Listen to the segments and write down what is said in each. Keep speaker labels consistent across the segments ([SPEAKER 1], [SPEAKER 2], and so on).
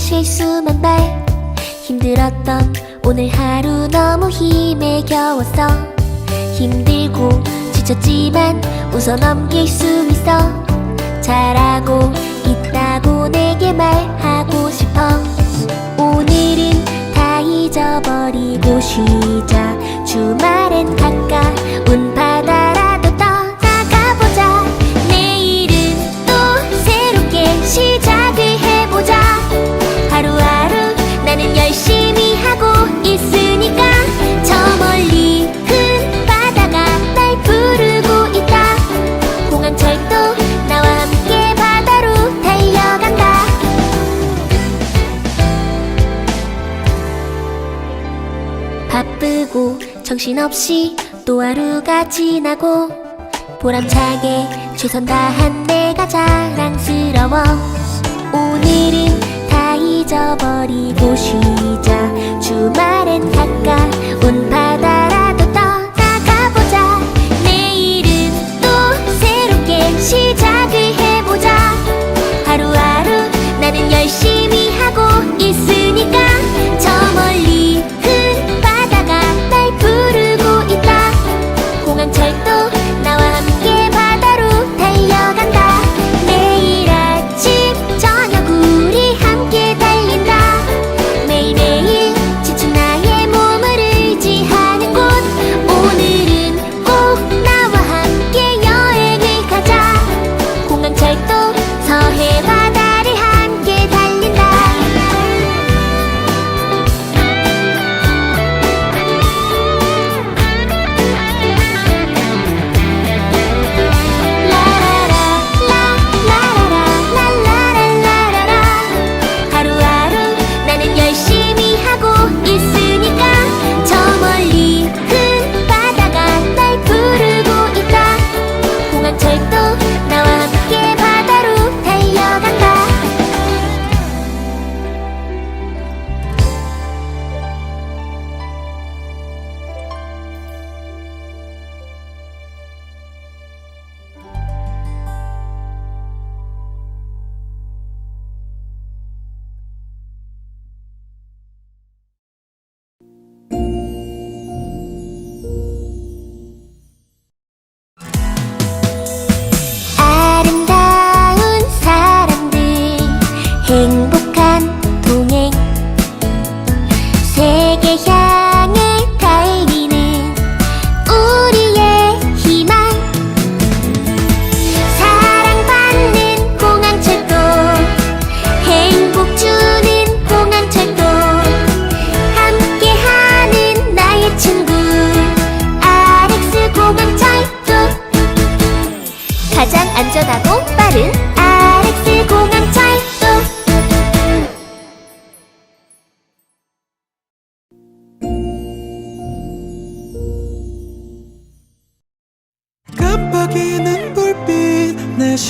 [SPEAKER 1] 실수만 발. 힘들었던 오늘 하루 너무 힘에 겨웠어. 힘들고 지쳤지만 웃어 넘길 수 있어. 잘하고 있다고 내게 말하고 싶어. 오늘은 다 잊어버리고 쉬자. 주말엔 가까 정신없이 또 하루가 지나고 보람차게 최선 다한 내가 자랑스러워. 오늘은 다 잊어버리고 쉬자. 주말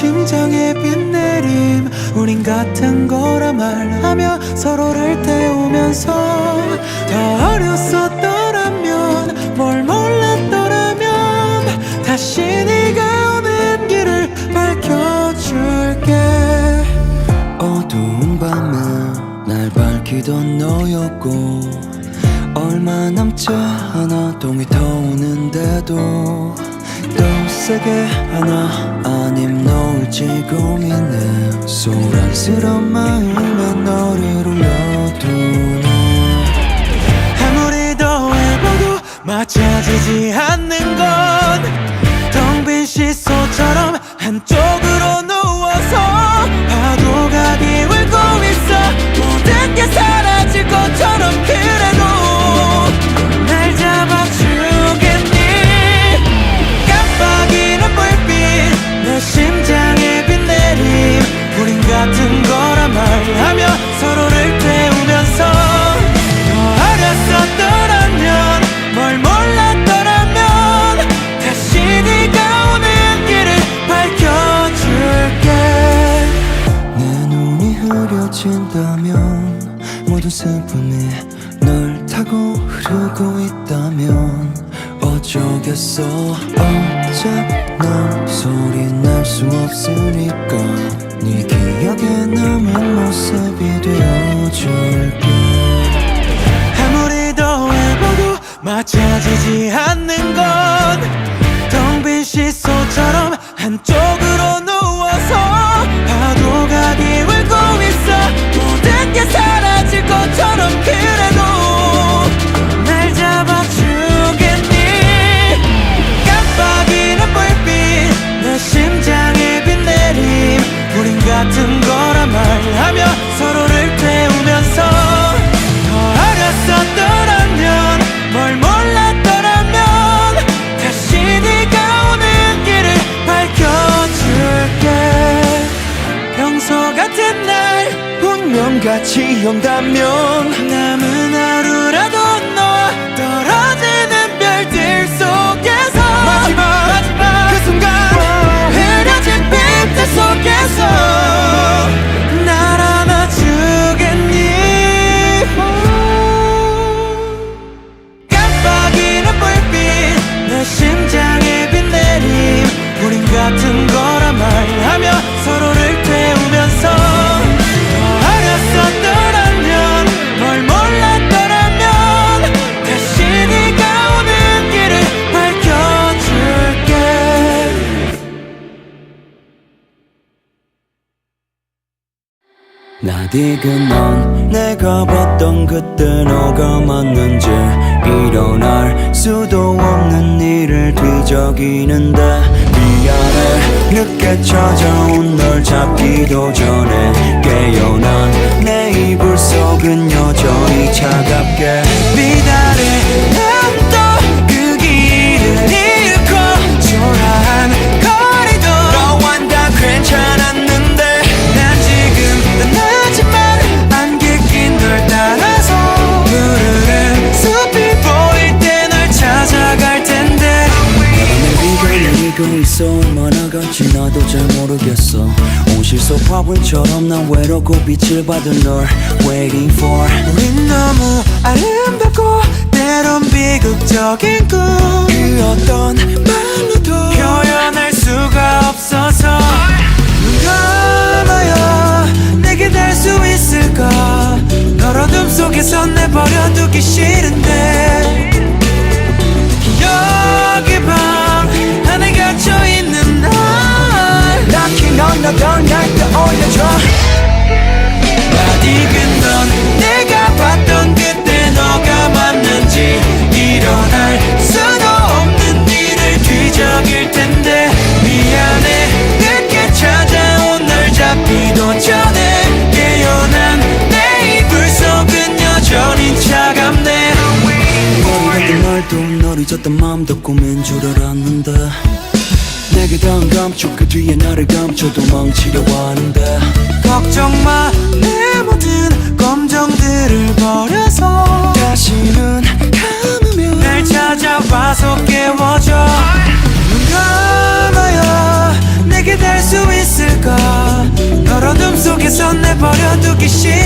[SPEAKER 2] 심장의 빛내림. 우린 같은 거라 말하며 서로를 태우면서 더 어렸었더라면 뭘 몰랐더라면 다시 네가 오는 길을 밝혀줄게. 어두운 밤에 날 밝히던 너였고 얼마 남지 않아 동이 터오는데도 또 세게 하나 어제 고민해 소란스러운 마음.
[SPEAKER 3] 넌 소리 날 수 없으니까 네 기억에 남은 모습이 되어줄게.
[SPEAKER 2] 아무리 더 해봐도 맞춰지지 않는 건 텅 빈 시소처럼 한쪽으로 누 온다면
[SPEAKER 3] 나디그 넌 내가 봤던 그때 너가 맞는지 일어날 수도 없는 일을 뒤적이는데 미안해. 늦게 찾아온 널 잡기도 전에 깨어난 내 이불 속은 여전히 차갑게.
[SPEAKER 2] 미달의
[SPEAKER 3] 내리고 있어. 얼마나 간지 나도 잘 모르겠어. 온실 속 화분처럼 난 외롭고 빛을 받은 널 waiting for.
[SPEAKER 2] 우린 너무 아름답고 때론 비극적인 꿈. 그 어떤 말로도 표현할 수가 없어서 눈 감아요 내게 될수 있을까? 널 어둠 속에서 내버려두기 싫은 낯익은 넌 내가 봤던 그때 너가 맞는지 일어날 수도 없는 일을 뒤적일 텐데. 미안해 늦게 찾아온 널 잡기도 전에 깨어난 내 이불 속은 여전히 차갑네.
[SPEAKER 3] 같은 날도 널 잊었던 마음도 꿈인 줄 알았는데 내게 감촉 그 뒤에 나를 감춰 도 망치려 하는데.
[SPEAKER 2] 걱정 마 내 모든 검정들을 버려서.
[SPEAKER 3] 다시는 감으면
[SPEAKER 2] 날 찾아와서 깨워줘. 눈 감아요 내게 될 수 있을까? 널 어둠 속에서 내버려두기 싫은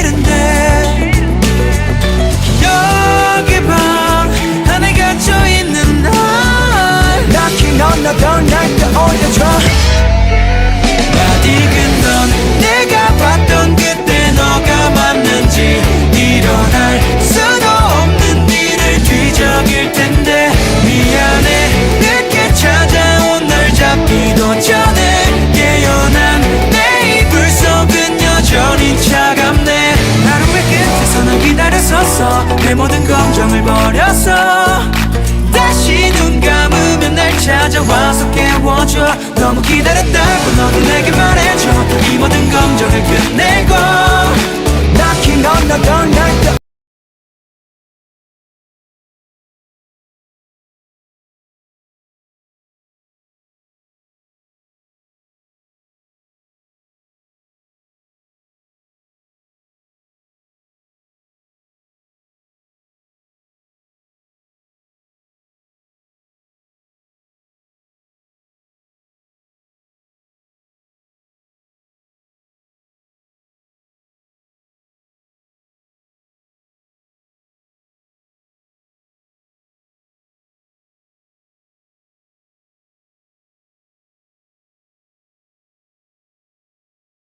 [SPEAKER 2] 널 기다렸었어 내 모든 걱정을 버렸어. 다시 눈 감으면 날 찾아와서 깨워줘. 너무 기다렸다고 너도 내게 말해줘. 이 모든 걱정을 끝내고.
[SPEAKER 3] Knocking on the 날떠